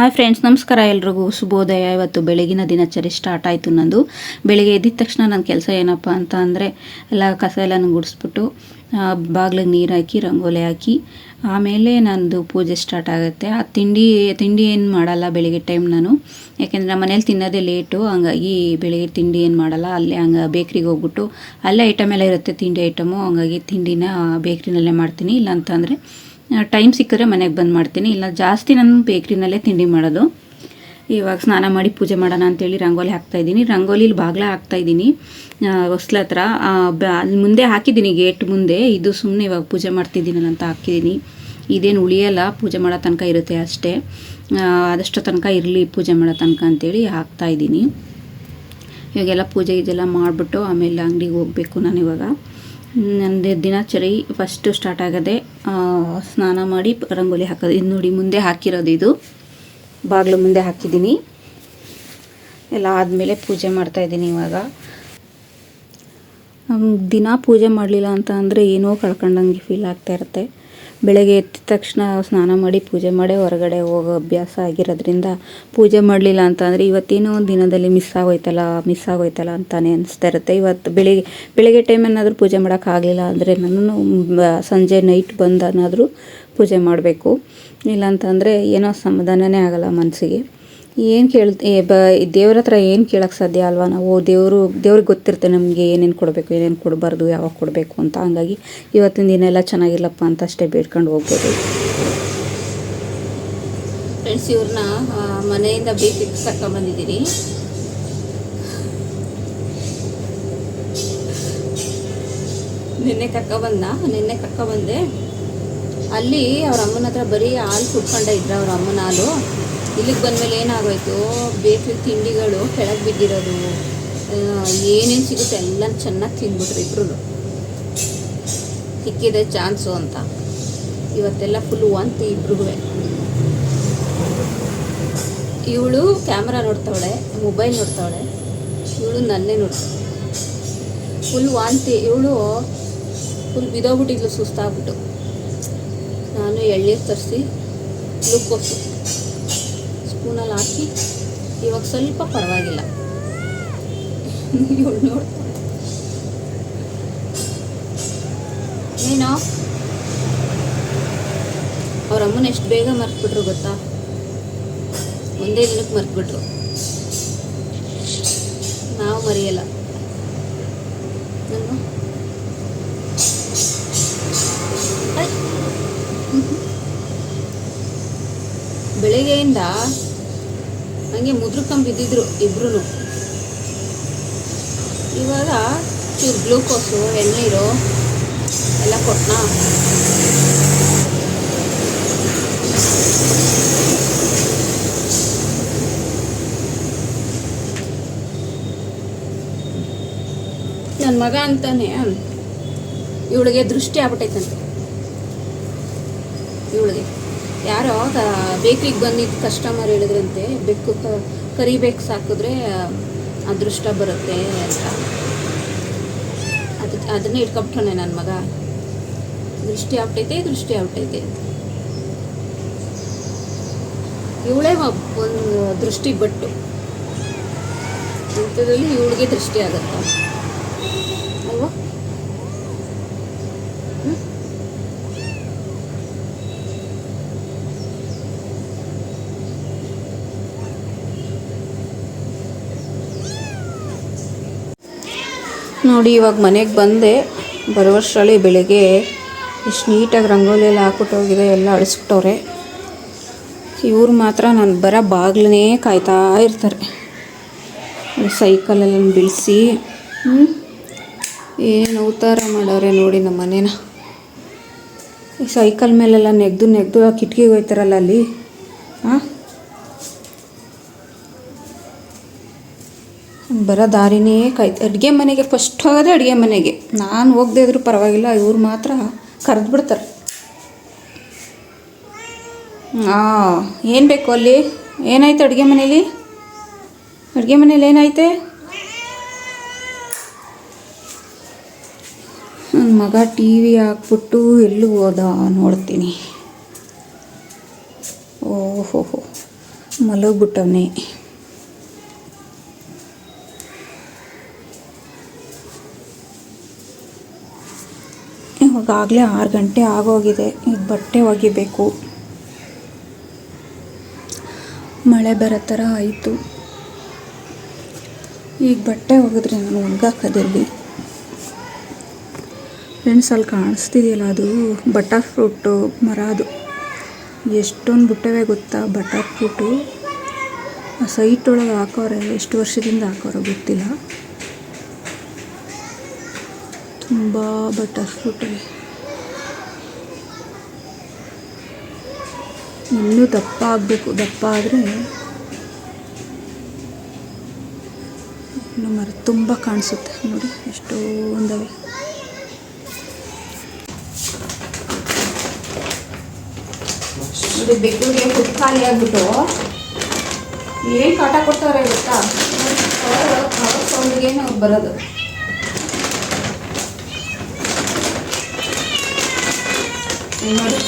Hi friends ನಮಸ್ಕಾರ ಎಲ್ರಿಗೂ. ಶುಭೋದಯ. ಇವತ್ತು ಬೆಳಗಿನ ದಿನಚರಿ ಸ್ಟಾರ್ಟ್ ಆಯಿತು ನಂದು. ಬೆಳಿಗ್ಗೆ ಎದ್ದಿದ ತಕ್ಷಣ ನನ್ನ ಕೆಲಸ ಏನಪ್ಪ ಅಂತ ಅಂದರೆ, ಎಲ್ಲ ಕಸ ಎಲ್ಲನೂ ಗುಡಿಸ್ಬಿಟ್ಟು ಬಾಗ್ಲಿಗೆ ನೀರು ಹಾಕಿ, ರಂಗೋಲಿ ಹಾಕಿ, ಆಮೇಲೆ ನಂದು ಪೂಜೆ ಸ್ಟಾರ್ಟ್ ಆಗುತ್ತೆ. ಆ ತಿಂಡಿ ತಿಂಡಿ ಏನು ಮಾಡಲ್ಲ ಬೆಳಿಗ್ಗೆ ಟೈಮ್ ನಾನು. ಯಾಕೆಂದರೆ ನಮ್ಮ ಮನೇಲಿ ತಿನ್ನೋದೇ ಲೇಟು ಹಂಗಾಗಿ ಬೆಳಿಗ್ಗೆ ತಿಂಡಿ ಏನು ಮಾಡಲ್ಲ. ಅಲ್ಲೇ ಹಂಗೆ ಬೇಕ್ರಿಗೆ ಹೋಗ್ಬಿಟ್ಟು, ಅಲ್ಲೇ ಐಟಮ್ ಎಲ್ಲ ಇರುತ್ತೆ, ತಿಂಡಿ ಐಟಮು ಹಂಗಾಗಿ ತಿಂಡಿನ ಬೇಕ್ರಿನಲ್ಲೇ ಮಾಡ್ತೀನಿ. ಇಲ್ಲ ಅಂತಂದರೆ ಟೈಮ್ ಸಿಕ್ಕಿದ್ರೆ ಮನೆಗೆ ಬಂದು ಮಾಡ್ತೀನಿ. ಇಲ್ಲ, ಜಾಸ್ತಿ ನಾನು ಬೇಕ್ರಿನಲ್ಲೇ ತಿಂಡಿ ಮಾಡೋದು. ಇವಾಗ ಸ್ನಾನ ಮಾಡಿ ಪೂಜೆ ಮಾಡೋಣ ಅಂತೇಳಿ ರಂಗೋಲಿ ಹಾಕ್ತಾಯಿದ್ದೀನಿ ರಂಗೋಲಿಲಿ ಬಾಗ್ಲ ಹಾಕ್ತಾಯಿದ್ದೀನಿ ಹೊಸ್ಲ ಹತ್ರ. ಅಲ್ಲಿ ಮುಂದೆ ಹಾಕಿದ್ದೀನಿ ಗೇಟ್ ಮುಂದೆ. ಇದು ಸುಮ್ಮನೆ ಇವಾಗ ಪೂಜೆ ಮಾಡ್ತಿದ್ದೀನಲ್ಲ ಅಂತ ಹಾಕಿದ್ದೀನಿ. ಇದೇನು ಉಳಿಯಲ್ಲ, ಪೂಜೆ ಮಾಡೋ ತನಕ ಇರುತ್ತೆ ಅಷ್ಟೇ. ಆದಷ್ಟು ತನಕ ಇರಲಿ ಪೂಜೆ ಮಾಡೋ ತನಕ ಅಂತೇಳಿ ಹಾಕ್ತಾಯಿದ್ದೀನಿ ಇವಾಗೆಲ್ಲ ಪೂಜೆ ಇದೆಲ್ಲ ಮಾಡಿಬಿಟ್ಟು ಆಮೇಲೆ ಅಂಗಡಿಗೆ ಹೋಗಬೇಕು ನಾನು ಇವಾಗ. ನಂದು ದಿನಚರಿ ಫಸ್ಟು ಸ್ಟಾರ್ಟ್ ಆಗದೆ ಸ್ನಾನ ಮಾಡಿ ರಂಗೋಲಿ ಹಾಕೋದು. ಇದು ನೋಡಿ ಮುಂದೆ ಹಾಕಿರೋದು ಇದು. ಬಾಗಿಲು ಮುಂದೆ ಹಾಕಿದ್ದೀನಿ. ಎಲ್ಲ ಆದಮೇಲೆ ಪೂಜೆ ಮಾಡ್ತಾಯಿದ್ದೀನಿ ಇವಾಗ. ದಿನ ಪೂಜೆ ಮಾಡಲಿಲ್ಲ ಅಂತ ಅಂದರೆ ಏನೋ ಕಳ್ಕೊಂಡಂಗೆ ಫೀಲ್ ಆಗ್ತಾ ಇರುತ್ತೆ. ಬೆಳಗ್ಗೆ ಎದ್ದ ತಕ್ಷಣ ಸ್ನಾನ ಮಾಡಿ ಪೂಜೆ ಮಾಡಿ ಹೊರಗಡೆ ಹೋಗೋ ಅಭ್ಯಾಸ ಆಗಿರೋದ್ರಿಂದ ಪೂಜೆ ಮಾಡಲಿಲ್ಲ ಅಂತಂದರೆ ಇವತ್ತೇನೋ ಒಂದು ದಿನದಲ್ಲಿ ಮಿಸ್ ಆಗೋಯ್ತಲ್ಲ ಮಿಸ್ ಆಗೋಯ್ತಲ್ಲ ಅಂತಲೇ ಅನಿಸ್ತಾ ಇರುತ್ತೆ. ಇವತ್ತು ಬೆಳಿಗ್ಗೆ ಬೆಳಗ್ಗೆ ಟೈಮ್ ಏನಾದರೂ ಪೂಜೆ ಮಾಡೋಕ್ಕಾಗಲಿಲ್ಲ ಅಂದರೆ ನಾನು ಸಂಜೆ ನೈಟ್ ಬಂದನಾದರೂ ಪೂಜೆ ಮಾಡಬೇಕು. ಇಲ್ಲಾಂತಂದರೆ ಏನೋ ಸಮಾಧಾನನೇ ಆಗಲ್ಲ ಮನಸ್ಸಿಗೆ ಏನು ಕೇಳ್ ಬ ದೇವ್ರ ಹತ್ರ ಏನು ಕೇಳೋಕ್ಕೆ ಸಾಧ್ಯ ಅಲ್ವಾ ನಾವು? ದೇವರು, ದೇವ್ರಿಗೆ ಗೊತ್ತಿರುತ್ತೆ ನಮಗೆ ಏನೇನು ಕೊಡಬೇಕು, ಏನೇನು ಕೊಡಬಾರ್ದು, ಯಾವಾಗ ಕೊಡಬೇಕು ಅಂತ. ಹಂಗಾಗಿ ಇವತ್ತಿನ ದಿನ ಎಲ್ಲ ಚೆನ್ನಾಗಿಲ್ಲಪ್ಪ ಅಂತ ಅಷ್ಟೇ ಬೇಡ್ಕೊಂಡು ಹೋಗ್ಬೋದು. ಫ್ರೆಂಡ್ಸ್ ಇವ್ರನ್ನ ಮನೆಯಿಂದ ಬೇಕಿಗೆ ಕರ್ಕೊಂಬಂದಿದ್ದೀನಿ ನಿನ್ನೆ ಕರ್ಕೊಬಂದ ನಿನ್ನೆ ಕರ್ಕೊಬಂದೆ ಅಲ್ಲಿ ಅವ್ರ ಅಮ್ಮನ ಹತ್ರ ಬರೀ ಹಾಲು ಕುಡ್ಕೊಂಡೇ ಇದ್ರೆ, ಅವ್ರ ಅಮ್ಮನ ಹಾಲು. ಇಲ್ಲಿಗೆ ಬಂದಮೇಲೆ ಏನಾಗೋಯ್ತು? ಬೇಕ್ರಿ ತಿಂಡಿಗಳು ಕೆಳಗೆ ಬಿದ್ದಿರೋದು. ಏನೇನು ಸಿಗುತ್ತೆ? ಎಲ್ಲ ಚೆನ್ನಾಗಿ ತಿಂದ್ಬಿಟ್ರು ಇಬ್ರು ಸಿಕ್ಕಿದೆ ಚಾನ್ಸು ಅಂತ. ಇವತ್ತೆಲ್ಲ ಫುಲ್ ವಾಂತಿ ಇಬ್ರಿಗೂ ಇವಳು ಕ್ಯಾಮ್ರಾ ನೋಡ್ತಾವಳೆ ಮೊಬೈಲ್ ನೋಡ್ತಾವಳೆ. ಇವಳು ನನ್ನೇ ನೋಡ್ತಾಳೆ. ಫುಲ್ ವಾಂತಿ ಇವಳು ಫುಲ್ ಬಿದೋಗ್ಬಿಟ್ಟಿದ್ಲು ಸುಸ್ತಾಗ್ಬಿಟ್ಟು. ನಾನು ಎಳ್ನೀರು ತರಿಸಿ, ಗ್ಲೂಕೋಸು. ಸ್ಪೂನಲ್ಲಿ ಹಾಕಿ, ಇವಾಗ ಸ್ವಲ್ಪ ಪರವಾಗಿಲ್ಲ. ಏನು? ಅವ್ರ ಅಮ್ಮನ ಎಷ್ಟು ಬೇಗ ಮರ್ತ್ಬಿಟ್ರು ಗೊತ್ತಾ? ಒಂದೇ ದಿನಕ್ಕೆ ಮರ್ತ್ಬಿಟ್ರು. ನಾವು ಮರೆಯಲ್ಲ. ಬೆಳಿಗ್ಗೆಯಿಂದ ಹಂಗೆ ಮುದ್ರಕಂಬ ಬಿದ್ದಿದ್ರು ಇಬ್ರು ಇವಾಗ ಚೂರು ಗ್ಲೂಕೋಸು, ಎಳ್ನೀರು ಎಲ್ಲ ಕೊಟ್ಟನಾ ನನ್ನ ಮಗ ಅಂತಾನೆ ಇವಳಿಗೆ ದೃಷ್ಟಿ ಆಗ್ಬಿಟ್ಟೈತಂತೆ. ಇವಳಿಗೆ. ಯಾರೋ ಬೇಕ್ರಿಗೆ ಬಂದಿದ್ದ ಕಸ್ಟಮರ್ ಹೇಳಿದ್ರಂತೆ, ಬೆಕ್ಕು ಕರಿಬೇಕು ಸಾಕಿದ್ರೆ ಅದೃಷ್ಟ ಬರುತ್ತೆ ಅಂತ. ಅದಕ್ಕೆ ಅದನ್ನೇ ಇಟ್ಕೊಬಿಟ್ರೆ ನನ್ನ ಮಗ. ದೃಷ್ಟಿ ಆಗ್ಬಿಟ್ಟೈತೆ ದೃಷ್ಟಿ ಆಗ್ಬಿಟ್ಟೈತೆ ಇವಳೇ ಒಂದು ದೃಷ್ಟಿ ಬಟ್ಟು. ಅಂಥದ್ರಲ್ಲಿ ಇವಳಿಗೆ ದೃಷ್ಟಿ ಆಗುತ್ತೆ ಅಲ್ವಾ ಹ್ಮ್? ನೋಡಿ ಇವಾಗ ಮನೆಗೆ ಬಂದೆ. ಬರುವಷ್ಟರಲ್ಲಿ ಬೆಳಗ್ಗೆ ಎಷ್ಟು ನೀಟಾಗಿ ರಂಗೋಲಿ ಎಲ್ಲ ಹಾಕ್ಬಿಟ್ಟು ಹೋಗಿದೆ, ಎಲ್ಲ ಅಳಿಸ್ಬಿಟ್ಟವ್ರೆ. ಇವ್ರು ಮಾತ್ರ ನಾನು ಬರೋ ಬಾಗ್ಲೇ ಕಾಯ್ತಾ ಇರ್ತಾರೆ. ಸೈಕಲೆಲ್ಲ ಬಿಡಿಸಿ ಏನು ಅವತಾರ ಮಾಡೋರೆ ನೋಡಿ ನಮ್ಮ ಮನೇನ. ಈ ಸೈಕಲ್ ಮೇಲೆಲ್ಲ ನೆಗ್ದು ನೆಗ್ದು ಆ ಕಿಟಕಿಗೆ ಹೋಯ್ತಾರಲ್ಲ ಅಲ್ಲಿ ಹಾಂ ಬರೋ ದಾರಿನೇ ಕಾಯ್ತು, ಅಡುಗೆ ಮನೆಗೆ ಫಸ್ಟ್ ಹೋಗೋದೇ ಅಡುಗೆ ಮನೆಗೆ. ನಾನು ಹೋಗದೇ ಇದ್ರೂ ಪರವಾಗಿಲ್ಲ, ಇವ್ರು ಮಾತ್ರ ಕರೆದು ಬಿಡ್ತಾರೆ ಹಾಂ ಏನು ಬೇಕು ಅಲ್ಲಿ? ಏನಾಯ್ತು ಅಡುಗೆ ಮನೇಲಿ? ಅಡುಗೆ ಮನೇಲಿ ಏನಾಯ್ತೆ? ನನ್ನ ಮಗ ಟಿ ವಿ ಹಾಕ್ಬಿಟ್ಟು ಎಲ್ಲೂ ಹೋದ, ನೋಡ್ತೀನಿ. ಓಹೋ ಮಲಗ್ಬಿಟ್ಟವನೆ. ಇವಾಗಲೇ ಆರು ಗಂಟೆ ಆಗೋಗಿದೆ. ಈಗ ಬಟ್ಟೆ ಒಗಿಬೇಕು. ಮಳೆ ಬರೋ ಥರ ಆಯಿತು. ಈಗ ಬಟ್ಟೆ ಒಗೆದ್ರೆ ನಾನು ಒಣಗಾಕೋದಿರಲಿ ಫ್ರೆಂಡ್ಸ್, ಅಲ್ಲಿ ಕಾಣಿಸ್ತಿದೆಯಲ್ಲ ಅದು? ಬಟರ್ ಫ್ರೂಟು, ಮರ ಅದು. ಎಷ್ಟೊಂದು ಬಿಟ್ಟವೆ ಗೊತ್ತಾ? Butter fruit. ಆ ಸೈಟ್ ಒಳಗೆ ಹಾಕೋರೆ, ಎಷ್ಟು ವರ್ಷದಿಂದ ಹಾಕೋರೋ ಗೊತ್ತಿಲ್ಲ. ತುಂಬ ಬಟರ್ ಫ್ರೂಟ್. ಇನ್ನೂ ದಪ್ಪ ಆಗಬೇಕು ದಪ್ಪ ಆದರೆ ಮರ ತುಂಬ ಕಾಣಿಸುತ್ತೆ ನೋಡಿ ಎಷ್ಟೊಂದವೆ ನೋಡಿ ಬೆಕ್ಕುಗೆ ಫುಡ್ ಖಾಲಿ ಆಗ್ಬಿಟ್ಟು ಏನು ಕಾಟ ಕೊಡ್ತಾರೆ ಗೊತ್ತಾ? ಸೌಂಡ್ಗೇನು ಬರೋದು. ನೋಡಿ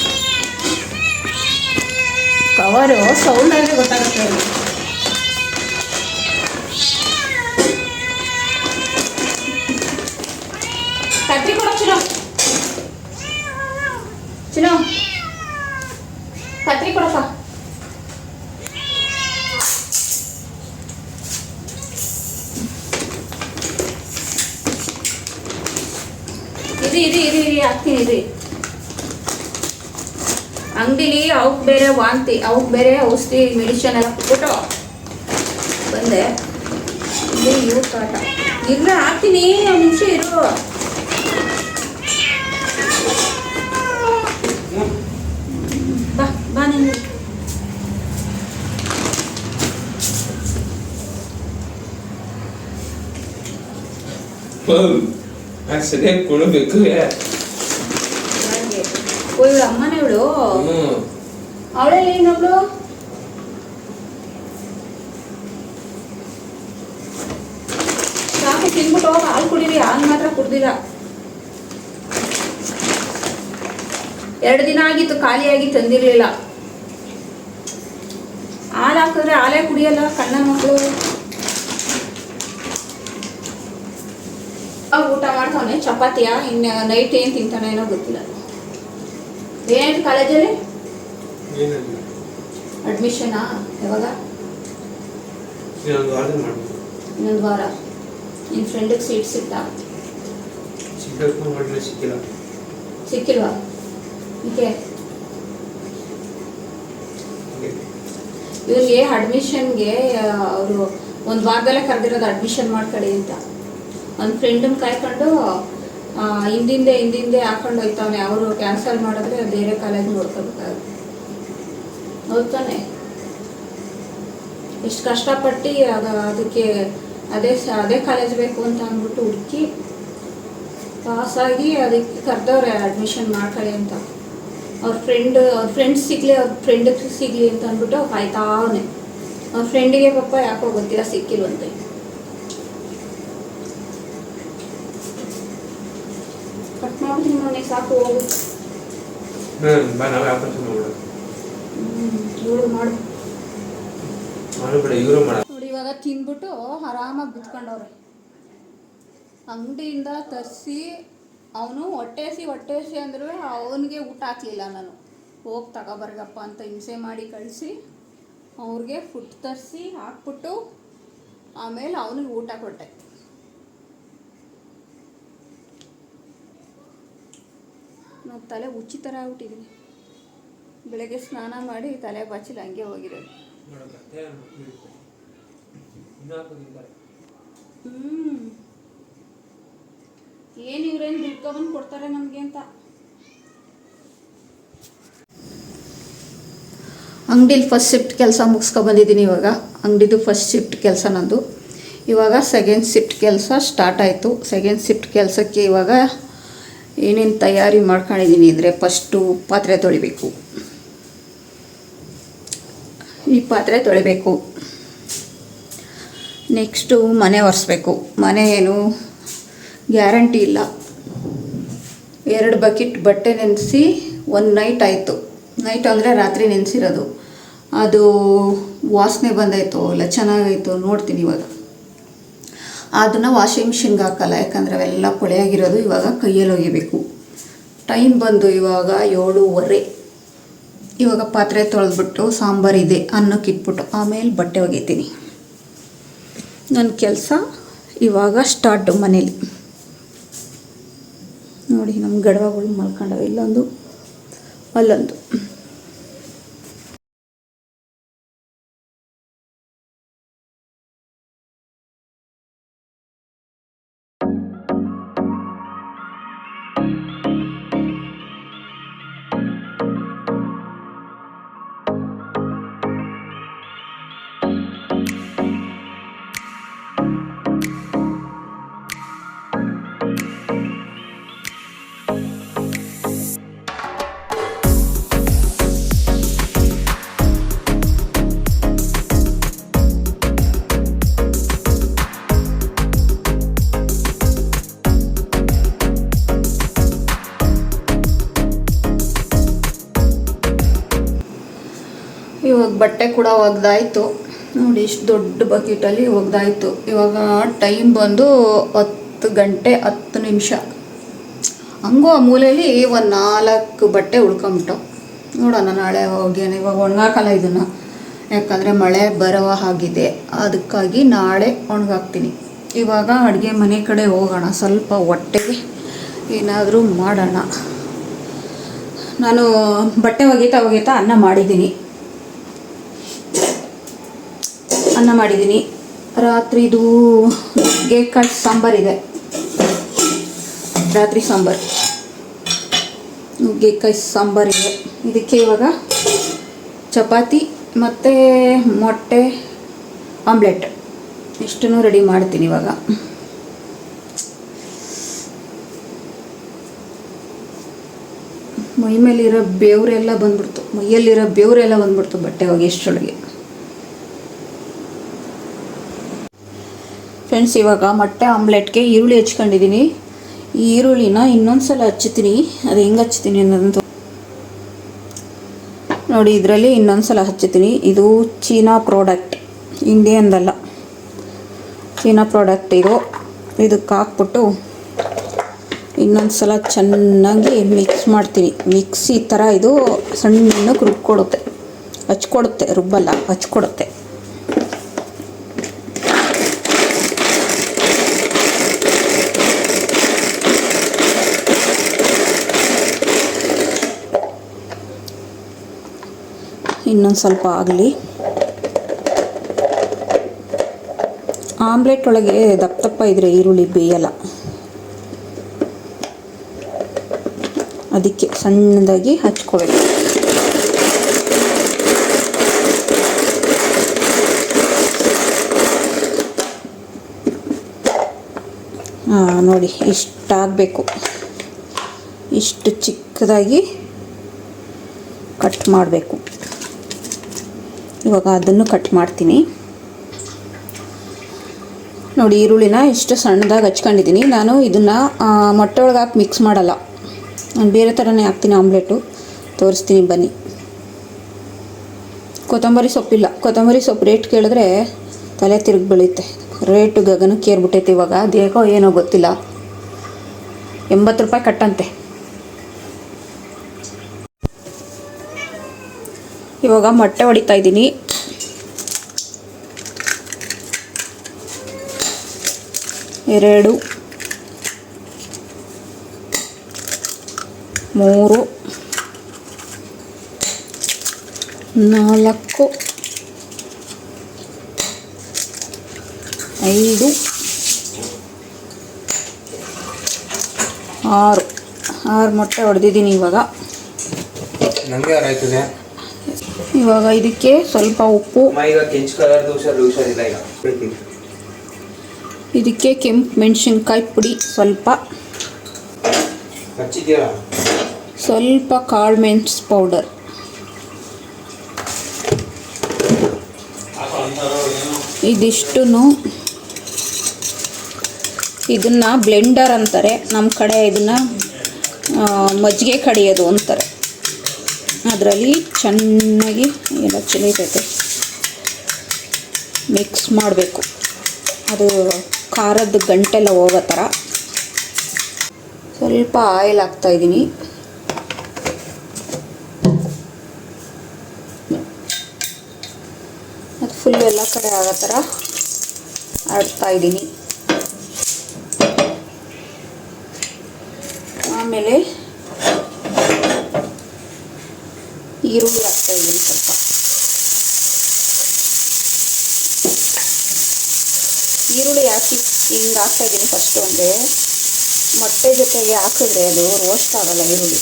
ಕವರು ಸೌಂಡ್ ಅಂದರೆ ಗೊತ್ತಾಗುತ್ತೆ. ಕತ್ರಿ ಕೊಡೋ ಚಿನೋ ಚಿನೋ ಕತ್ರಿ ಕೊಡಪ್ಪ ಅಂಗಡಿಲಿ ಅವಕ್ ಬೇರೆ ವಾಂತಿ, ಅವಕ್ ಬೇರೆ ಔಷಧಿ, ಮೆಡಿಷನ್ ಎಲ್ಲ ಕೊಟ್ಬಿಟ್ಟು ಬಂದೆ. ಇಲ್ಲಿ ಕಾಟ ಇಲ್ಲ ಹಾಕ್ತೀನಿ, ಒಂದು ನಿಮಿಷ ಇರು. ಬಾ ಬಾ ನೀನು. ಅದು ಸರಿಯಾಗಿ ಕೊಡಬೇಕು. ಓ ಇವಳು ಅಮ್ಮನೇ ಇವಳು ಹ್ಮ್. ಅವಳೆಲ್ಲ ಇನ್ನೊಬ್ಳು ಸಾಕು ತಿನ್ಬಿಟ್ಟು ಹಾಲು ಕುಡೀರಿ ಹಾಲು ಮಾತ್ರ ಕುಡ್ದಿಲ್ಲ ಎರಡು ದಿನ ಆಗಿತ್ತು ಖಾಲಿಯಾಗಿ ತಂದಿರ್ಲಿಲ್ಲ. ಹಾಲು ಹಾಕಿದ್ರೆ ಹಾಲೇ ಕುಡಿಯಲ್ಲ ಕಣ್ಣ ಮಕ್ಕಳು. ಊಟ ಮಾಡ್ತಾವನೆ ಚಪಾತಿಯ ಇನ್ನು ನೈಟ್ ಏನು ತಿಂತಾನೆ ಏನೋ ಗೊತ್ತಿಲ್ಲ. ಏನಾಯ್ತು ಕಾಲೇಜಲ್ಲಿ? ಅಡ್ಮಿಷನಾ ಯಾವಾಗ? ಇನ್ನೊಂದು ವಾರ. ನಿನ್ನ ಫ್ರೆಂಡಿಗೆ ಸೀಟ್ ಸಿಗ್ತಾ ಸಿಕ್ಕಿಲ್ಲ. ಸಿಕ್ಕಿಲ್ವಾ? ಓಕೆ ಇವ್ರಿಗೆ ಅಡ್ಮಿಷನ್ಗೆ ಅವರು ಒಂದು ವಾರದಲ್ಲೇ ಕರೆದಿರೋದು ಅಡ್ಮಿಷನ್ ಮಾಡ್ಕೊಳ್ಳಿ ಅಂತ. ಒಂದು ಫ್ರೆಂಡನ್ನ ಕಾಯ್ಕೊಂಡು ಹಿಂದಿಂದೆ ಹಿಂದಿಂದೆ ಹಾಕೊಂಡು ಹೋಗ್ತಾನೆ ಅವರು ಕ್ಯಾನ್ಸಲ್ ಮಾಡಿದ್ರೆ ಬೇರೆ ಕಾಲೇಜ್ ನೋಡ್ಕೋಬೇಕಾಗುತ್ತೆ. ನೋಡ್ತಾನೆ. ಎಷ್ಟು ಕಷ್ಟಪಟ್ಟು ಅದು, ಅದಕ್ಕೆ ಅದೇ ಅದೇ ಕಾಲೇಜ್ ಬೇಕು ಅಂತ ಅಂದ್ಬಿಟ್ಟು ಹುಡುಕಿ ಪಾಸಾಗಿ ಅದಕ್ಕೆ ಕರೆದವ್ರೆ ಅಡ್ಮಿಷನ್ ಮಾಡ್ಕೊಳ್ಳಿ ಅಂತ. ಅವ್ರ ಫ್ರೆಂಡ್ ಅವ್ರ ಫ್ರೆಂಡ್ಸ್ ಸಿಗಲಿ, ಅವ್ರ ಫ್ರೆಂಡ್ ಸಿಗಲಿ ಅಂತ ಅಂದ್ಬಿಟ್ಟು ಕಾಯ್ತಾವನೆ. ಅವ್ರ ಫ್ರೆಂಡಿಗೆ ಪಾಪ ಯಾಕೋ ಗೊತ್ತಿಲ್ಲ ಸಿಕ್ಕಿಲ್ವಂತೆ. ಮಾಡ್ತೀನಿ ಮನೆ ಸಾಕು ಹೋಗು ಹ್ಮ್ ಬಾ ನಾವೇ ಆಪರೇಷನ್ ಮಾಡೋಣ ಇವಳು ಮಾಡು ಮಾಡು ಇವರು ಮಾಡ ನೋಡಿ ಇವಾಗ ತಿಂದ್ಬಿಟ್ಟು ಆರಾಮಾಗಿ ಬಿತ್ಕೊಂಡವ್ರೆ ಅಂಗಡಿಯಿಂದ ತರಿಸಿ ಅವನು ಹೊಟ್ಟೆಸಿ ಹೊಟ್ಟೆಸಿ ಅಂದ್ರೂ ಅವನಿಗೆ ಊಟ ಹಾಕ್ಲಿಲ್ಲ ನಾನು. ಹೋಗಿ ತಗೊಬರ್ಗಪ್ಪ ಅಂತ ಹಿಂಸೆ ಮಾಡಿ ಕಳಿಸಿ ಅವ್ರಿಗೆ ಫುಡ್ ತರಿಸಿ ಹಾಕ್ಬಿಟ್ಟು ಆಮೇಲೆ ಅವನಿಗೆ ಊಟ ಕೊಟ್ಟೆ. ನಾನು ತಲೆ ಉಚ್ಚಿ ಥರ ಆಗ್ಬಿಟ್ಟಿದ್ದೀನಿ ಬೆಳಗ್ಗೆ ಸ್ನಾನ ಮಾಡಿ ತಲೆ ಬಾಚಿಲ್ಲ ಹಂಗೆ ಹೋಗಿರೋದು. ಹ್ಮ್. ಏನು ಇವ್ರೇನು ದುಡ್ಡು ಕೊಡ್ತಾರೆ ನಮಗೆ ಅಂತ. ಅಂಗಡಿಲಿ ಫಸ್ಟ್ ಶಿಫ್ಟ್ ಕೆಲಸ ಬಂದಿದ್ದೀನಿ ಇವಾಗ. ಅಂಗಡಿದು ಫಸ್ಟ್ ಶಿಫ್ಟ್ ಕೆಲಸ ನಂದು. ಇವಾಗ ಸೆಕೆಂಡ್ ಶಿಫ್ಟ್ ಕೆಲಸ ಸ್ಟಾರ್ಟ್ ಆಯಿತು. ಸೆಕೆಂಡ್ ಶಿಫ್ಟ್ ಕೆಲಸಕ್ಕೆ ಇವಾಗ ಏನೇನು ತಯಾರಿ ಮಾಡ್ಕೊಂಡಿದ್ದೀನಿ ಅಂದರೆ ಫಸ್ಟು ಪಾತ್ರೆ ತೊಳಿಬೇಕು. ಈ ಪಾತ್ರೆ ತೊಳಿಬೇಕು. ನೆಕ್ಸ್ಟು ಮನೆ ಒರೆಸ್ಬೇಕು. ಮನೆ ಏನು ಗ್ಯಾರಂಟಿ ಇಲ್ಲ. ಎರಡು ಬಕೆಟ್ ಬಟ್ಟೆ ನೆನೆಸಿ ಒಂದು ನೈಟ್ ಆಯಿತು. ನೈಟ್ ಅಂದರೆ ರಾತ್ರಿ ನೆನೆಸಿರೋದು. ಅದು ವಾಸನೆ ಬಂದಾಯಿತು ಇಲ್ಲ ಚೆನ್ನಾಗಾಯಿತು ನೋಡ್ತೀನಿ ಇವಾಗ. ಅದನ್ನು ವಾಷಿಂಗ್ ಮಿಷಿನ್ಗೆ ಹಾಕಲ್ಲ. ಯಾಕಂದರೆ ಅವೆಲ್ಲ ಕೊಳೆಯಾಗಿರೋದು ಇವಾಗ ಕೈಯಲ್ಲಿ ಒಗಿಬೇಕು. ಟೈಮ್ ಬಂದು ಇವಾಗ ಏಳೂವರೆ. ಇವಾಗ ಪಾತ್ರೆ ತೊಳೆದ್ಬಿಟ್ಟು ಸಾಂಬಾರಿದೆ ಅನ್ನಕ್ಕೆ ಇಟ್ಬಿಟ್ಟು ಆಮೇಲೆ ಬಟ್ಟೆ ಒಗಿತೀನಿ. ನನ್ನ ಕೆಲಸ ಇವಾಗ ಸ್ಟಾರ್ಟ್ ಮನೇಲಿ. ನೋಡಿ ನಮ್ಮ ಗಡವಗಳು ಮಲ್ಕೊಂಡವೆ. ಇಲ್ಲೊಂದು, ಅಲ್ಲೊಂದು. ಬಟ್ಟೆ ಕೂಡ ಒಗ್ದಾಯಿತು. ನೋಡಿ, ಇಷ್ಟು ದೊಡ್ಡ ಬಕೆಟಲ್ಲಿ ಒಗ್ದಾಯ್ತು. ಇವಾಗ ಟೈಮ್ ಬಂದು ಹತ್ತು ಗಂಟೆ ಹತ್ತು ನಿಮಿಷ. ಹಂಗೂ ಆ ಮೂಲೆಯಲ್ಲಿ ಒಂದು ನಾಲ್ಕು ಬಟ್ಟೆ ಉಳ್ಕೊಂಬಿಟ್ಟು ನೋಡೋಣ ನಾಳೆ ಹೋಗ್ಯಾನ ಇವಾಗ ಒಣಗಾಕಲ್ಲ ಇದನ್ನು. ಯಾಕಂದರೆ ಮಳೆ ಬರುವ ಹಾಗಿದೆ. ಅದಕ್ಕಾಗಿ ನಾಳೆ ಒಣಗಾಕ್ತೀನಿ. ಇವಾಗ ಅಡುಗೆ ಮನೆ ಕಡೆ ಹೋಗೋಣ. ಸ್ವಲ್ಪ ಹೊಟ್ಟೆಗೆ ಏನಾದರೂ ಮಾಡೋಣ. ನಾನು ಬಟ್ಟೆ ಒಗೀತಾ ಒಗೀತಾ ಅನ್ನ ಮಾಡಿದ್ದೀನಿ. ಅನ್ನ ಮಾಡಿದ್ದೀನಿ. ರಾತ್ರಿದು ಸಾಂಬಾರ್ ಸಾಂಬಾರಿದೆ ರಾತ್ರಿ ಸಾಂಬಾರು. ನುಗ್ಗೆಕಾಯಿ ಸಾಂಬಾರಿದೆ ಇದಕ್ಕೆ ಇವಾಗ ಚಪಾತಿ ಮತ್ತು ಮೊಟ್ಟೆ, ಆಮ್ಲೆಟ್. ಇಷ್ಟನ್ನು ರೆಡಿ ಮಾಡ್ತೀನಿ ಇವಾಗ. ಮೈ ಮೇಲಿರೋ ಬೇವರೆಲ್ಲ ಬಂದ್ಬಿಡ್ತು. ಮೈಯಲ್ಲಿರೋ ಬೇವರೆಲ್ಲ ಬಂದ್ಬಿಡ್ತು ಬಟ್ಟೆ ಹೋಗಿ ಎಷ್ಟರೊಳಗೆ. ಫ್ರೆಂಡ್ಸ್ ಇವಾಗ ಮೊಟ್ಟೆ ಆಮ್ಲೆಟ್ಗೆ ಈರುಳ್ಳಿ ಹಚ್ಕೊಂಡಿದ್ದೀನಿ. ಈ ಈರುಳ್ಳಿನ ಇನ್ನೊಂದು ಸಲ ಹಚ್ಚುತ್ತೀನಿ. ಅದು ಹೆಂಗೆ ಹಚ್ಚುತ್ತೀನಿ ಅನ್ನೋದು ನೋಡಿ, ಇದರಲ್ಲಿ ಇನ್ನೊಂದು ಸಲ ಹಚ್ಚುತ್ತೀನಿ. ಇದು ಚೀನಾ ಪ್ರಾಡಕ್ಟ್ ಇಂಡಿಯನ್ದಲ್ಲ ಚೀನಾ ಪ್ರಾಡಕ್ಟ್ ಇದು. ಇದಕ್ಕೆ ಹಾಕ್ಬಿಟ್ಟು ಇನ್ನೊಂದು ಸಲ ಚೆನ್ನಾಗಿ ಮಿಕ್ಸ್ ಮಾಡ್ತೀನಿ. ಮಿಕ್ಸಿ ಥರ ಇದು ಸಣ್ಣಕ್ಕೆ ರುಬ್ಕೊಡುತ್ತೆ ಹಚ್ಕೊಡುತ್ತೆ, ರುಬ್ಬಲ್ಲ, ಹಚ್ಕೊಡುತ್ತೆ. ಇನ್ನೊಂದು ಸ್ವಲ್ಪ ಆಗಲಿ. ಆಮ್ಲೆಟ್ ಒಳಗೆ ದಪ್ಪ ದಪ್ಪ ಇದ್ರೆ ಈರುಳ್ಳಿ ಬೇಯಲ್ಲ. ಅದಕ್ಕೆ ಸಣ್ಣದಾಗಿ ಹಚ್ಕೋಬೇಕು. ನೋಡಿ, ಇಷ್ಟಾಗಬೇಕು. ಇಷ್ಟು ಚಿಕ್ಕದಾಗಿ ಕಟ್ ಮಾಡಬೇಕು. ಇವಾಗ ಅದನ್ನು ಕಟ್ ಮಾಡ್ತೀನಿ. ನೋಡಿ, ಈರುಳ್ಳಿನ ಎಷ್ಟು ಸಣ್ಣದಾಗಿ ಹಚ್ಕೊಂಡಿದ್ದೀನಿ. ನಾನು ಇದನ್ನು ಮೊಟ್ಟೆ ಒಳಗೆ ಹಾಕಿ ಮಿಕ್ಸ್ ಮಾಡಲ್ಲ. ನಾನು ಬೇರೆ ಥರನೇ ಹಾಕ್ತೀನಿ ಆಮ್ಲೆಟು. ತೋರಿಸ್ತೀನಿ ಬನ್ನಿ. ಕೊತ್ತಂಬರಿ ಸೊಪ್ಪಿಲ್ಲ ಕೊತ್ತಂಬರಿ ಸೊಪ್ಪು ರೇಟ್ ಕೇಳಿದ್ರೆ ತಲೆ ತಿರುಗಿ ಬೆಳೆಯುತ್ತೆ ರೇಟು ಗಗನಕ್ಕೆ ಏರ್ಬಿಟ್ಟೈತೆ ಇವಾಗ. ಅದೇಗೋ ಏನೋ ಗೊತ್ತಿಲ್ಲ. ಎಂಬತ್ತು ರೂಪಾಯಿ ಕಟ್ಟಂತೆ. ಇವಾಗ ಮೊಟ್ಟೆ ಹೊಡಿತಾ ಇದ್ದೀನಿ. ಎರಡು ಮೂರು ನಾಲ್ಕು ಐದು ಆರು. ಆರು ಮೊಟ್ಟೆ ಹೊಡೆದಿದ್ದೀನಿ ಇವಾಗ. ನನಗೆ ಇವಾಗ ಇದಕ್ಕೆ ಸ್ವಲ್ಪ ಉಪ್ಪು. ಇದಕ್ಕೆ ಕೆಂಪು ಮೆಣಸಿನ್ಕಾಯಿ ಪುಡಿ ಸ್ವಲ್ಪ. ಸ್ವಲ್ಪ ಕಾಳು ಮೆಣಸು ಪೌಡರ್ ಇದಿಷ್ಟೂ ಇದನ್ನು ಬ್ಲೆಂಡರ್ ಅಂತಾರೆ. ನಮ್ಮ ಕಡೆ ಇದನ್ನು ಮಜ್ಜಿಗೆ ಕಡಿಯೋದು ಅಂತಾರೆ. ಅದರಲ್ಲಿ ಚೆನ್ನಾಗಿ ಎಲ್ಲ ಚೆಲ್ಲೈತೈತೆ ಮಿಕ್ಸ್ ಮಾಡಬೇಕು. ಅದು ಖಾರದ ಗಂಟೆಲ್ಲ ಹೋಗೋ ಥರ. ಸ್ವಲ್ಪ ಆಯಿಲ್ ಹಾಕ್ತಾಯಿದ್ದೀನಿ ಅದು ಫುಲ್ ಎಲ್ಲ ಕಡೆ ಆಗೋ ಥರ ಆಡ್ತಾ ಇದ್ದೀನಿ ಆಮೇಲೆ ಈರುಳ್ಳಿ ಹಾಕ್ತಾ ಇದ್ದೀನಿ ಸ್ವಲ್ಪ. ಈರುಳ್ಳಿ ಹಾಕಿ ಹಿಂಗೆ ಹಾಕ್ತಾ ಇದ್ದೀನಿ ಫಸ್ಟು ಅಂದರೆ ಮೊಟ್ಟೆ ಜೊತೆಗೆ ಹಾಕಿದ್ರೆ ಅದು ರೋಸ್ಟ್ ಆಗಲ್ಲ ಈರುಳ್ಳಿ.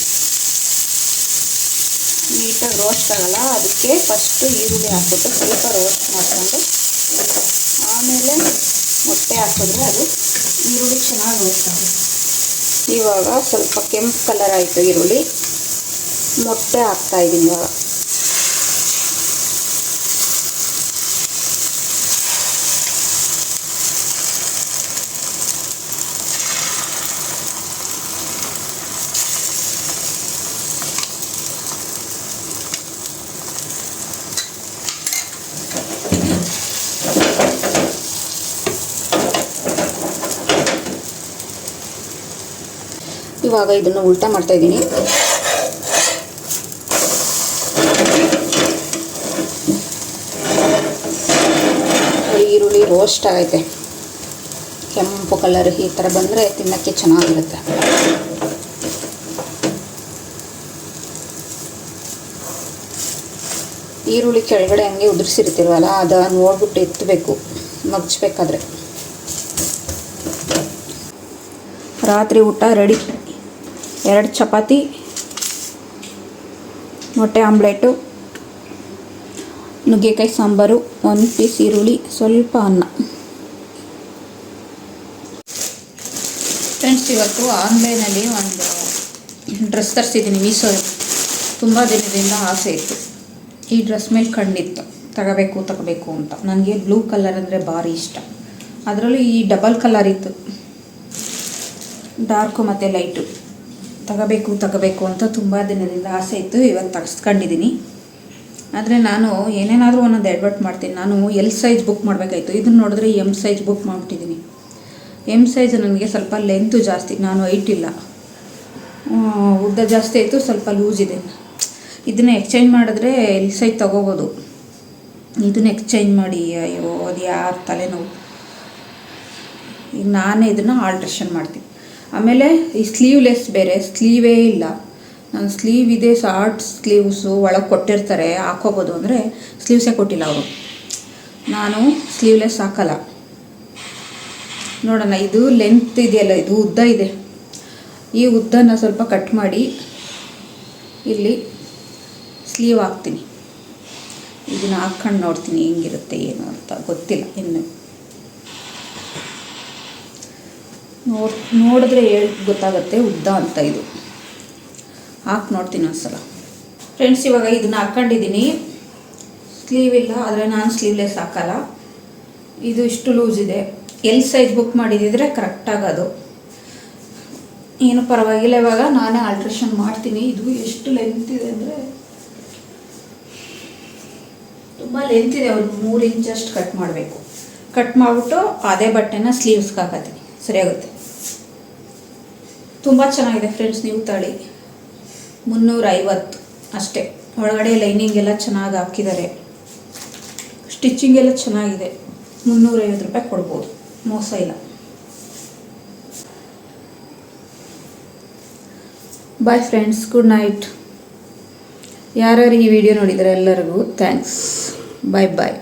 ನೀಟಾಗಿ ರೋಸ್ಟ್ ಆಗಲ್ಲ, ಅದಕ್ಕೆ ಫಸ್ಟು ಈರುಳ್ಳಿ ಹಾಕ್ಬಿಟ್ಟು ಸ್ವಲ್ಪ ರೋಸ್ಟ್ ಮಾಡ್ಕೊಂಡು, ಆಮೇಲೆ ಮೊಟ್ಟೆ ಹಾಕಿದ್ರೆ ಅದು ಈರುಳ್ಳಿ ಚೆನ್ನಾಗಿ ರೋಸ್ಟ್ ಆಗುತ್ತೆ. ಇವಾಗ ಸ್ವಲ್ಪ ಕೆಂಪು ಕಲರ್ ಆಯಿತು ಈರುಳ್ಳಿ. ಮೊಟ್ಟೆ ಹಾಕ್ತಾ ಇದ್ದೀನಿ ಇವಾಗ. ಇವಾಗ ಇದನ್ನು ಉಲ್ಟಾ ಮಾಡ್ತಾ ಇದ್ದೀನಿ ಈರುಳ್ಳಿ ರೋಸ್ಟ್ ಆಗೈತೆ. ಕೆಂಪು ಕಲರ್ ಈ ಥರ ಬಂದರೆ ತಿನ್ನೋಕ್ಕೆ ಚೆನ್ನಾಗಿರುತ್ತೆ. ಈರುಳ್ಳಿ ಕೆಳಗಡೆ ಹಂಗೆ ಉದುರಿಸಿರ್ತೀವಲ್ಲ, ಅದು ನೋಡ್ಬಿಟ್ಟು ಎತ್ತಬೇಕು ಮಗ್ಚಬೇಕಾದ್ರೆ. ರಾತ್ರಿ ಊಟ ರೆಡಿ ಎರಡು ಚಪಾತಿ ಮೊಟ್ಟೆ ಆಮ್ಲೆಟು, ನುಗ್ಗೆಕಾಯಿ ಸಾಂಬಾರು, ಒಂದು ಪೀಸ್ ಈರುಳ್ಳಿ, ಸ್ವಲ್ಪ ಅನ್ನ. ಫ್ರೆಂಡ್ಸ್, ಇವತ್ತು ಆನ್ಲೈನಲ್ಲಿ ಒಂದು ಡ್ರೆಸ್ ತರಿಸಿದ್ದೀನಿ, ಮೀಸೋ. ತುಂಬ ದಿನದಿಂದ ಆಸೆ ಇತ್ತು. ಈ ಡ್ರೆಸ್ ಮೇಲೆ ಕಂಡಿತ್ತು ತಗೋಬೇಕು ತಗೋಬೇಕು ಅಂತ. ನನಗೆ ಬ್ಲೂ ಕಲರ್ ಅಂದರೆ ಭಾರಿ ಇಷ್ಟ. ಅದರಲ್ಲೂ ಈ ಡಬಲ್ ಕಲರ್ ಇತ್ತು. ಡಾರ್ಕು ಮತ್ತು ಲೈಟು. ತಗೋಬೇಕು ತಗೋಬೇಕು ಅಂತ ತುಂಬ ದಿನದಿಂದ ಆಸೆ ಇತ್ತು, ಇವತ್ತು ತಗ್ಸ್ಕೊಂಡಿದ್ದೀನಿ ಆದರೆ ನಾನು ಏನೇನಾದರೂ ಒಂದೊಂದು ಎಡ್ವರ್ಟ್ ಮಾಡ್ತೀನಿ. ನಾನು ಎಲ್ ಸೈಜ್ ಬುಕ್ ಮಾಡಬೇಕಾಯ್ತು. ಇದನ್ನು ನೋಡಿದ್ರೆ ಎಂ ಸೈಜ್ ಬುಕ್ ಮಾಡಿಬಿಟ್ಟಿದ್ದೀನಿ ಎಂ ಸೈಜ್ ನನಗೆ ಸ್ವಲ್ಪ ಲೆಂತು ಜಾಸ್ತಿ. ನಾನು ಹೈಟ್ ಇಲ್ಲ. ಉದ್ದ ಜಾಸ್ತಿ ಆಯಿತು, ಸ್ವಲ್ಪ ಲೂಸ್ ಇದೆ. ಇದನ್ನು ಎಕ್ಸ್ಚೇಂಜ್ ಮಾಡಿದ್ರೆ ಎಲ್ ಸೈಜ್ ತೊಗೋಬೋದು. ಇದನ್ನು ಎಕ್ಸ್ಚೇಂಜ್ ಮಾಡಿ, ಅಯ್ಯೋ ಅದು ಯಾರು ತಲೆನೋವು. ಈಗ ನಾನೇ ಇದನ್ನು ಆಲ್ಟ್ರೇಷನ್ ಮಾಡ್ತೀನಿ. ಆಮೇಲೆ ಈ ಸ್ಲೀವ್ಲೆಸ್ ಬೇರೆ ಸ್ಲೀವೇ ಇಲ್ಲ. ನಾನು ಸ್ಲೀವ್ ಇದೆ ಶಾರ್ಟ್ ಸ್ಲೀವ್ಸು ಒಳಗೆ ಕೊಟ್ಟಿರ್ತಾರೆ, ಹಾಕೋಬೋದು ಅಂದರೆ ಸ್ಲೀವ್ಸೇ ಕೊಟ್ಟಿಲ್ಲ ಅವರು. ನಾನು ಸ್ಲೀವ್ಲೆಸ್ ಹಾಕಲ್ಲ. ನೋಡೋಣ, ಇದು ಲೆಂತ್ ಇದೆಯಲ್ಲ, ಇದು ಉದ್ದ ಇದೆ. ಈ ಉದ್ದನ ಸ್ವಲ್ಪ ಕಟ್ ಮಾಡಿ ಇಲ್ಲಿ ಸ್ಲೀವ್ ಹಾಕ್ತೀನಿ. ಇದನ್ನು ಹಾಕ್ಕೊಂಡು ನೋಡ್ತೀನಿ, ಹೆಂಗಿರುತ್ತೆ, ಏನು ಅಂತ ಗೊತ್ತಿಲ್ಲ, ಇನ್ನು. ನೋಡ್, ನೋಡಿದ್ರೆ ಹೇಳ್, ಗೊತ್ತಾಗುತ್ತೆ ಉದ್ದ ಅಂತ ಇದು. ಹಾಕಿ ನೋಡ್ತೀನಿ ಒಂದ್ಸಲ. ಫ್ರೆಂಡ್ಸ್ ಇವಾಗ ಇದನ್ನ ಹಾಕ್ಕೊಂಡಿದ್ದೀನಿ ಸ್ಲೀವ್ ಇಲ್ಲ, ಆದರೆ ನಾನು ಸ್ಲೀವ್ಲೆಸ್ ಹಾಕಲ್ಲ. ಇದು ಇಷ್ಟು ಲೂಸ್ ಇದೆ. ಎಲ್ ಸೈಜ್ ಬುಕ್ ಮಾಡಿದಿದ್ರೆ ಕರೆಕ್ಟಾಗೋದು ಏನು ಪರವಾಗಿಲ್ಲ, ಇವಾಗ ನಾನೇ ಆಲ್ಟ್ರೇಷನ್ ಮಾಡ್ತೀನಿ. ಇದು ಎಷ್ಟು ಲೆಂತ್ ಇದೆ ಅಂದರೆ? ತುಂಬ ಲೆಂತ್ ಇದೆ ಒಂದು ಮೂರು ಇಂಚಷ್ಟು ಕಟ್ ಮಾಡಬೇಕು. ಕಟ್ ಮಾಡಿಬಿಟ್ಟು ಅದೇ ಬಟ್ಟೆನ ಸ್ಲೀವ್ಸ್ಗೆ ಹಾಕತ್ತೀನಿ. ಸರಿಯಾಗುತ್ತೆ ತುಂಬ ಚೆನ್ನಾಗಿದೆ ಫ್ರೆಂಡ್ಸ್ ನೀವು ತಾಳಿ. ಮುನ್ನೂರ ಐವತ್ತು ಅಷ್ಟೇ. ಒಳಗಡೆ ಲೈನಿಂಗ್ ಎಲ್ಲ ಚೆನ್ನಾಗಿ ಹಾಕಿದ್ದಾರೆ. ಸ್ಟಿಚಿಂಗ್ ಎಲ್ಲ ಚೆನ್ನಾಗಿದೆ. ಮುನ್ನೂರೈವತ್ತು ರೂಪಾಯಿ ಕೊಡ್ಬೋದು. ಮೋಸ ಇಲ್ಲ. ಬಾಯ್ ಫ್ರೆಂಡ್ಸ್ ಗುಡ್ ನೈಟ್ ಯಾರ್ಯಾರು ಈ ವಿಡಿಯೋ ನೋಡಿದರೆ ಎಲ್ಲರಿಗೂ ಥ್ಯಾಂಕ್ಸ್ ಬಾಯ್ ಬಾಯ್